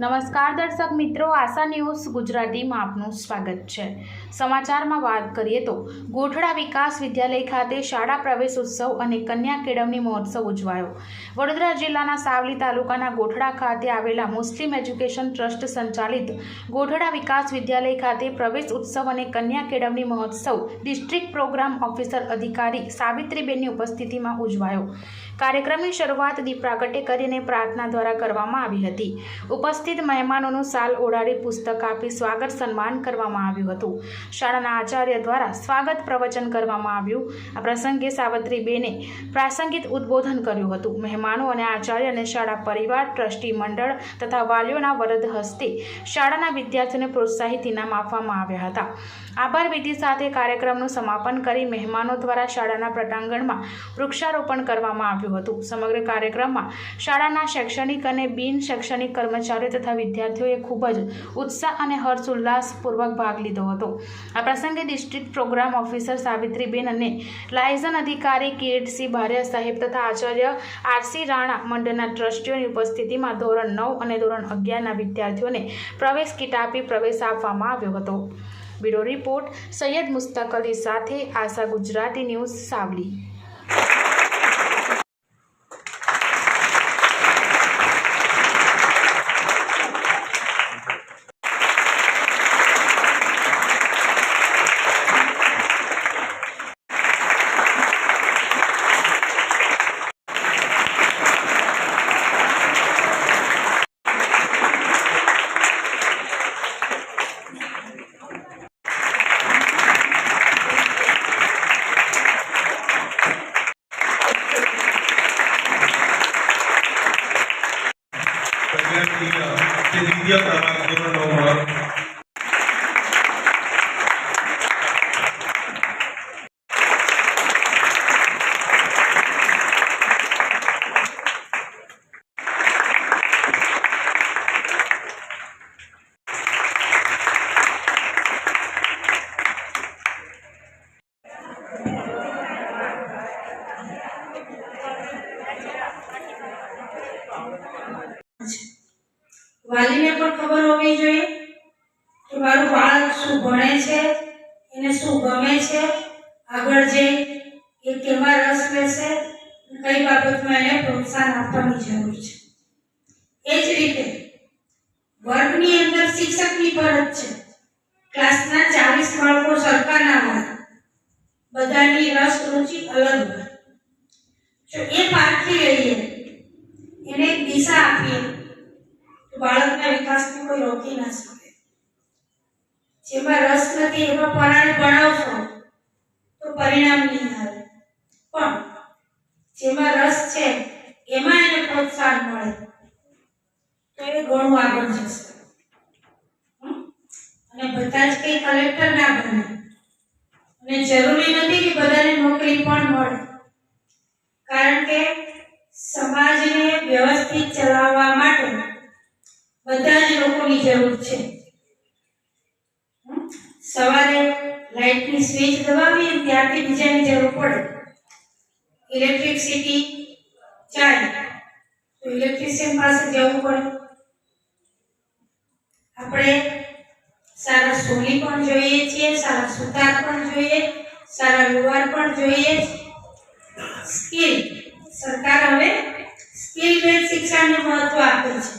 નમસ્કાર દર્શક મિત્રો, આશા ન્યૂઝ ગુજરાતીમાં આપનું સ્વાગત છે. સમાચારમાં વાત કરીએ તો, ગોઠડા વિકાસ વિદ્યાલય ખાતે શાળા પ્રવેશ ઉત્સવ અને કન્યા કેળવણી મહોત્સવ ઉજવાયો. વડોદરા જિલ્લાના સાવલી તાલુકાના ગોઠડા ખાતે આવેલા મુસ્લિમ એજ્યુકેશન ટ્રસ્ટ સંચાલિત ગોઠડા વિકાસ વિદ્યાલય ખાતે પ્રવેશ ઉત્સવ અને કન્યા કેળવણી મહોત્સવ ડિસ્ટ્રિક્ટ પ્રોગ્રામ ઓફિસર અધિકારી સાવિત્રીબેનની ઉપસ્થિતિમાં ઉજવાયો. કાર્યક્રમની શરૂઆત દીપ પ્રાગટ્ય કરીને પ્રાર્થના દ્વારા કરવામાં આવી હતી. ઉપસ્થિત મહેમાનોનું સાલ ઓઢાડી પુસ્તક આપી સ્વાગત સન્માન કરવામાં આવ્યું હતું. શાળાના આચાર્ય દ્વારા સ્વાગત પ્રવચન કરવામાં આવ્યું. આ પ્રસંગે સાવત્રીબેને પ્રાસંગિક ઉદ્બોધન કર્યું હતું. મહેમાનો અને આચાર્ય અને શાળા પરિવાર, ટ્રસ્ટી મંડળ તથા વાલીઓના વરદ હસ્તે શાળાના વિદ્યાર્થીઓને પ્રોત્સાહિત ઇનામ આપવામાં આવ્યા હતા. આભાર વિધિ સાથે કાર્યક્રમનું સમાપન કરી મહેમાનો દ્વારા શાળાના પટાંગણમાં વૃક્ષારોપણ કરવામાં આવ્યું હતું. સમગ્ર કાર્યક્રમમાં શાળાના શૈક્ષણિક અને બિન શૈક્ષણિક કર્મચારીઓ તથા વિદ્યાર્થીઓએ ખૂબ જ ઉત્સાહ અને હર્ષોલ્લાસપૂર્વક ભાગ લીધો હતો. આ પ્રસંગે ડિસ્ટ્રિક્ટ પ્રોગ્રામ ઓફિસર સાવિત્રીબેન અને લાયઝન અધિકારી કિરીટસિંહ ભારિયા સાહેબ તથા આચાર્ય આરસી રાણા મંડળના ટ્રસ્ટીઓની ઉપસ્થિતિમાં ધોરણ નવ અને ધોરણ અગિયારના વિદ્યાર્થીઓને પ્રવેશ કીટ આપી પ્રવેશ આપવામાં આવ્યો હતો. બ્યુરો રિપોર્ટ સૈયદ મુસ્તક અલી સાથે આશા ગુજરાતી ન્યૂઝ સાવલી. જે દ્વિતીય ક્રમાંક ધોરણ નવમાં વાલીને પણ ખબર હોવી જોઈએ કે મારું બાળક શું ભણે છે, એને શું ગમે છે, આગળ જઈ એ કેમાં રસ લેશે, કઈ બાબતમાં એને પ્રોત્સાહન આપવાની જરૂર છે. એ જ રીતે વર્ગની અંદર શિક્ષકની ફરજ છે. ક્લાસના ચાલીસ બાળકો સરખા ના હોય, બધાની રસ રુચિ અલગ હોય. જો એ પારખી લઈએ એને દિશા આપીએ બાળકના વિકાસને કોઈ રોકી ના શકે. જેમાં રસ નથી, એમાં પરાણે ભણાવશો તો પરિણામ નહીં આવે. પણ જેમાં રસ છે, એમાં એને પ્રોત્સાહન મળે, તો એ ઘણું આગળ જશે. અને બધા જ કંઈ કલેક્ટર ના બને. અને જરૂરી નથી કે બધાને નોકરી પણ મળે. કારણ કે સમાજને વ્યવસ્થિત ચલાવવા માટે લોકોની જરૂર છે? સવારે લાઇટની સ્વિચ દબાવીએ ત્યારથી બીજાની જરૂર પડે. ઇલેક્ટ્રિસિટી જાય તો ઇલેક્ટ્રિશિયન પાસે જવું પડે. આપણે સારા સોલી પણ જોઈએ છીએ, સારા સુતાર પણ જોઈએ, સારા લુવાર પણ જોઈએ સ્કિલ. સરકાર હવે સ્કિલ બેઝ શિક્ષણને મહત્વ આપે છે.